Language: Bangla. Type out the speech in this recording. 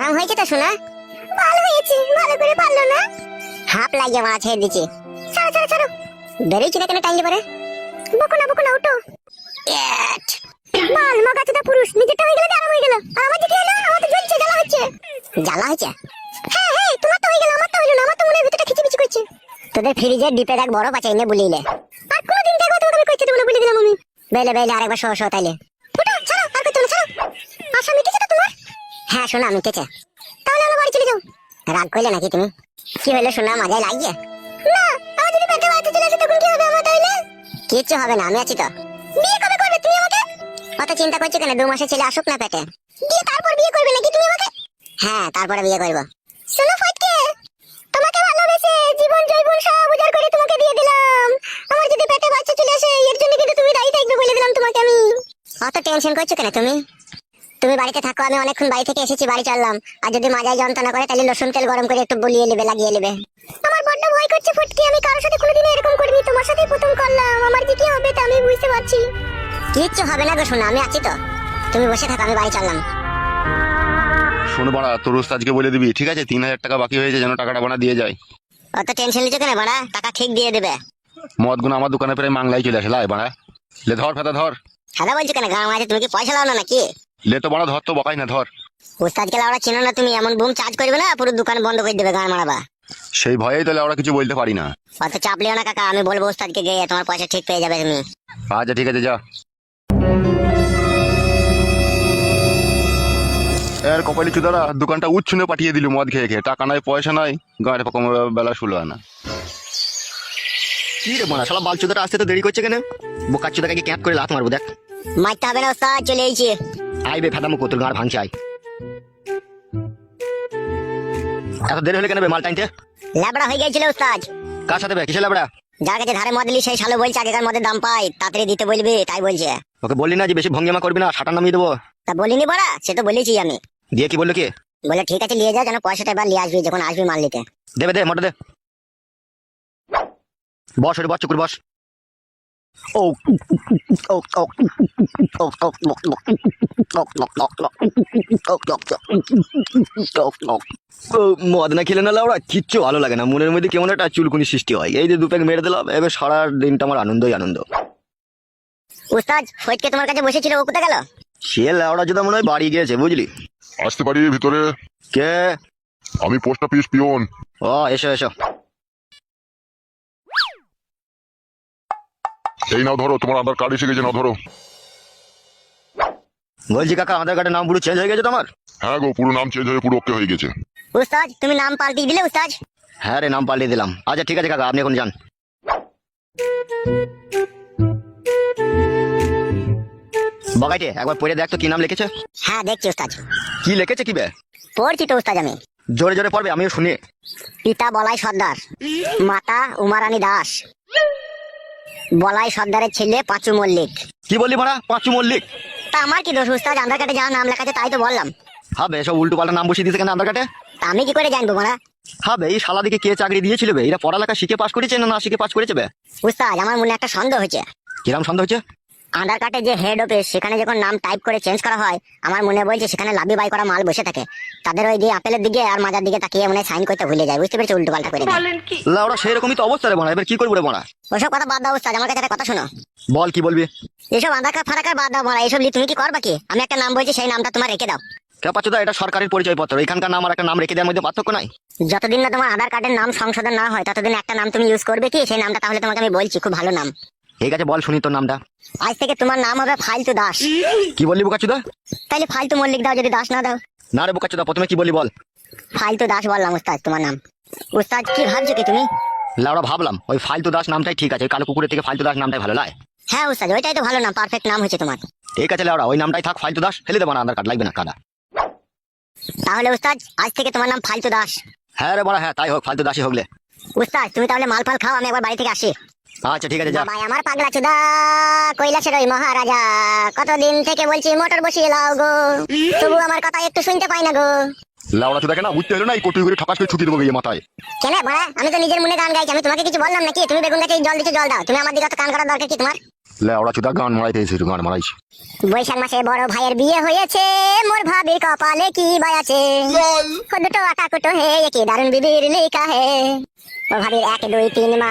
আরাম হয়েছে তো শোনা ভালো হয়েছে, ভালো করে পারল না। হাফ লাগিয়ে মারা ছেড়ে দিচ্ছি ছাড়ো ছাড়ো ছাড়ো। বেরোইছি না কেন টাইলে পরে বকো না বকো না, উঠো। এট। বাল মগাচোদা পুরুষ, নিজেরটা হয়ে গেলে তো আরাম হয়ে গেল। আমার যেটা হলো? আমার তো জ্বলছে, জ্বালা হচ্ছে। জ্বালা হচ্ছে হ্যাঁ হ্যাঁ তোমার তো হয়ে গেল, আমার তো হইল না, আমার তো মনে হয় ভিতরটা খিচিমিচি করছে। তোদের ফ্রিজের ডিপে দেখ বড় পাচাই নে। বলিলে আর কোনোদিন দেখো তোমাকে আমি কইতে দেবো না বলে দিলাম আমি। বেলে বেলে আরেকবার শো শো তাইলে। হ্যাঁ শোনা মিটেছে তাহলে আমার বাড়ি চলে যাও। রাগ করলে নাকি তুমি? কি হলো, শোনা, মাজায় লাগিয়ে? না, আমার যদি পেটে বাড়িতে চলে আসে, তখন কি হবে আমার তাহলে? কিচ্ছু হবে না, আমি আছি তো। বিয়ে কবে করবে তুমি আমাকে? অত চিন্তা করছ কেন? দু মাসে ছেলে আসুক না পেটে। দিয়ে তারপর বিয়ে করবে নাকি তুমি আমাকে? হ্যাঁ তারপরে বিয়ে করব। শোনো, ফটকে। তোমাকে ভালোবেসে জীবন জৈবন সব উজাড় করে তোমাকে বিয়ে দিলাম। আমার যদি পেটে বাচ্চা চলে আসে, এর জন্য কিন্তু তুমি দায়ী থাকবে বলে দিলাম তোমাকে আমি। অত টেনশন করছ কেন তুমি? তুমি বাড়িতে থাকো আমি অনেকক্ষণ বাড়ি থেকে এসেছি বাড়ি চললাম। আর যদি মাজায় যন্ত্রণা করে তাহলে রসুন তেল গরম করে একটু বলিয়ে নেবে লাগিয়ে নেবে। আমার বড্ড ভয় করছে ফুটকি আমি কারোর সাথে কোনোদিন এরকম করিনি তোমার সাথেই প্রথম করলাম। আমার যে কি হবে তা আমি বুঝতে পারছি। কিচ্ছু হবে না গো শোনো আমি আছি তো। তুমি বসে থাকো আমি বাড়ি চললাম। শোনো বাড়া তোর ওস্তাদকে বলে দিবি ঠিক আছে? তিন হাজার টাকা বাকি হয়েছে যেন টাকাটা বানা দিয়ে যায়। অত টেনশন নিচ্ছ কেন বাড়া? টাকা ঠিক দিয়ে দেবে। মদগুলো আমার দোকানে প্রায় মাংলাই চলে আসে লাই বাড়া। লে ধর ফেতা ধর। হ্যাঁ বলছো কেন? গাঁ মাঝে তুমি কি পয়সা লাও না নাকি? লে তো বাড়া ধর তো বকাই না ধর। উস্তাদকে লাউড়া চেনো না তুমি এমন বুম চার্জ করবে না পুরো দোকান বন্ধ করে দেবে গান মারাবা। সেই ভয়েই তাহলে ওরা কিছু বলতে পারি না। অত চাপ লিও না কাকা আমি বলব উস্তাদকে গিয়ে তোমার পয়সা ঠিক পেয়ে যাবে তুমি। আচ্ছা ঠিক আছে যা। এর কপালি চুদারা দোকানটা উচ্ছনে পাঠিয়ে দিল মদ খেয়ে খেয়ে। টাকা নাই পয়সা নাই গাঁড়ে পকম বেলা শুলো না। কি রে মারা শালা বালচুদাটা আসতে তো দেরি করছে কেন? বোকার চুদাকে ক্যাপ করে লাত মারবো দেখ। মারতে হবে না উস্তাদ চলে এসেছি। আইবে ফেদামো কতুল গাঁড় ভাঙছে আই এত দেরি হলে কেন বে মাল টাইনতে ল্যাবড়া হয়ে গেছিল উস্তাদ। কার সাথে বে? কিসে লাবড়া যার কাছে ধারে মদ সেই শালো বলছে আগেকার মদের দাম পাই তাড়াতাড়ি দিতে বলবি তাই বলছে। ওকে বললি না যে বেশি ভঙ্গিমা করবি না সাটা নামিয়ে দেবো। তা বলিনি বড়া সে তো বলেছি আমি। দিয়ে কি বলল কি? বলে ঠিক আছে নিয়ে যা যেন পয়সাটা এবার নিয়ে আসবি যখন আসবি মাল নিতে। দেবে দে মোটা দে। বস ওরে বস চুকুর বস। ও ও ও ও মদ না খেলে না লাউড়া কিচ্ছু ভালো লাগে না। মনের মধ্যে কেমন একটা চুলকুনি সৃষ্টি হয়। এই যে দু প্যাক মেরে দিলাম এবার সারা দিনটা আমার আনন্দই আনন্দ। উস্তাদ ফৈদকে তোমার কাছে বসেছিল ও কোথায় গেল? সে লাউড়া যদি মনে হয় বাড়ি গিয়েছে বুঝলি? আসতে পারি ভিতরে? কে? আমি পোস্ট অফিস পিওন। ও এসো এসো। এই নাও ধরো তোমার আধার কার্ড এসে গেছে নাও ধরো। বলছি কাকা আধার কার্ডের নাম পুরো চেঞ্জ হয়ে গেছে তোমার? হ্যাঁ গো পুরো নাম চেঞ্জ হয়ে পুরো ওকে হয়ে গেছে। উস্তাদ তুমি নাম পাল্টিয়ে দিলে উস্তাদ? হ্যাঁ রে নাম পাল্টে দিলাম। আচ্ছা ঠিক আছে কাকা আপনি এখন যান। বগাইটে একবার পড়ে দেখ তো কি নাম লিখেছে। হ্যাঁ দেখছি উস্তাদ। কি লিখেছে কি বে? পড়ছি তো উস্তাদ আমি। জোরে জোরে পড়বে আমিও শুনি। পিতা বলাই সর্দার মাতা উমারানী দাস। বলাই সর্দারের ছেলে পাঁচু মল্লিক। কি বললি মারা পাঁচু মল্লিক? তা আমার কি দোষ উস্তাদ? আধার কার্ডে যা নাম লেখা আছে তাই তো বললাম। হবে সব উল্টো পাল্টা নাম বসিয়ে দিতে কেন আধার কার্ডে? তা আমি কি করে জানব মারা হবে এই শালা দিকে কে চাকরি দিয়েছিল বে? এরা পড়ালেখা শিখে পাস করেছে না না শিখে পাস করেছে বে? উস্তাদ আমার মনে একটা সন্দেহ হয়েছে। কিরম সন্দেহ হচ্ছে আধার কার্ডে যে হেড অফিস সেখানে যখন নাম টাইপ করে চেঞ্জ করা হয় আমার মনে বলছে সেখানে লাভি বাই করা মাল বসে থাকে। তাদের ওই দিয়ে আপেলের দিকে আর মাজার দিকে তাকিয়ে মনে সাইন করতে ভুলে যায়। বুঝতে পেরেছি? উল্টো পাল্টা করে। লাউড়া সেরকমই তো অবস্থা রে বড়া এবার কি করব রে বড়া ওসব কথা বাদ দাও উস্তাদ আমার কাছে একটা কথা শোনো। বল কি বলবি? এসব আধার কার্ড ফারাকার বাদ দাও মারা এসব তুমি কি করবা কি? আমি একটা নাম বলছি সেই নামটা তোমার রেখে দাও। কে পাচ্ছ এটা সরকারের পরিচয় পত্র এখানকার নাম আর একটা নাম রেখে দেওয়ার মধ্যে পার্থক্য নাই? যতদিন না তোমার আধার কার্ডের নাম সংশোধন না হয় ততদিন একটা নাম তুমি ইউজ করবে কি? সেই নামটা তাহলে তোমাকে আমি বলছি খুব ভালো নাম। ঠিক আছে বল শুনি তোর নামটা। আজ থেকে তোমার নাম হবে ফালতু দাস। কি বললি বোকাচুদা তাহলে ফালতু মল্লিক দাও যদি দাস না দাও। না রে বোকাচুদা প্রথমে কি বললি বল। ফালতু দাস বললাম উস্তাদ তোমার নাম। উস্তাদ কি ভাবছ কি তুমি? লাউড়া ভাবলাম ওই ফালতু দাস নামটাই ঠিক আছে কালো কুকুরের থেকে ফালতু দাস নামটাই ভালো লাগে হ্যাঁ উস্তাদ ওইটাই তো ভালো নাম পারফেক্ট নাম হয়েছে তোমার। ঠিক আছে লাউড়া ওই নামটাই থাক ফালতু দাস ফেলে দেবো না আধার কার্ড লাগবে না কাদা। তাহলে উস্তাদ আজ থেকে তোমার নাম ফালতু দাস। হ্যাঁ রে বড়া হ্যাঁ তাই হোক ফালতু দাসই হোকলে উস্তাদ তুমি তাহলে মাল ফাল খাও আমি একবার বাড়ি থেকে আসি। আচ্ছা ঠিক আছে যা বাবাই আমার পাগলা চুদা কৈলাসের ওই মহারাজা। কতদিন থেকে বলছি মোটর বসিয়ে লাও গো। তবু আমার কথা একটু শুনতে পাই না গো। লাউড়া চোদাকে না বুঝতে হলো না? এই কটুই করে ঠকাস করে ছুটি দেবো গিয়ে মাথায়। কেন বড়া? আমি তো নিজের মনে গান গাইছি। আমি তোমাকে কিছু বললাম নাকি? তুমি বেগুন গাছে জল দিচ্ছ জল দাও। তুমি আমার দিকে অত কান করার দরকার কি তোমার? লে ওরা চুদা গান মারাইতে এসেছিল গান মারাইছে। বৈশাখ মাসে বড় ভাইয়ের বিয়ে হয়েছে। মোর ভাবির কপালে কি বাই আছে? ও দুটো আটা কুটো হে কি দারুণ বিবির লেখা হে ও ভাবির এক দুই তিন মাস।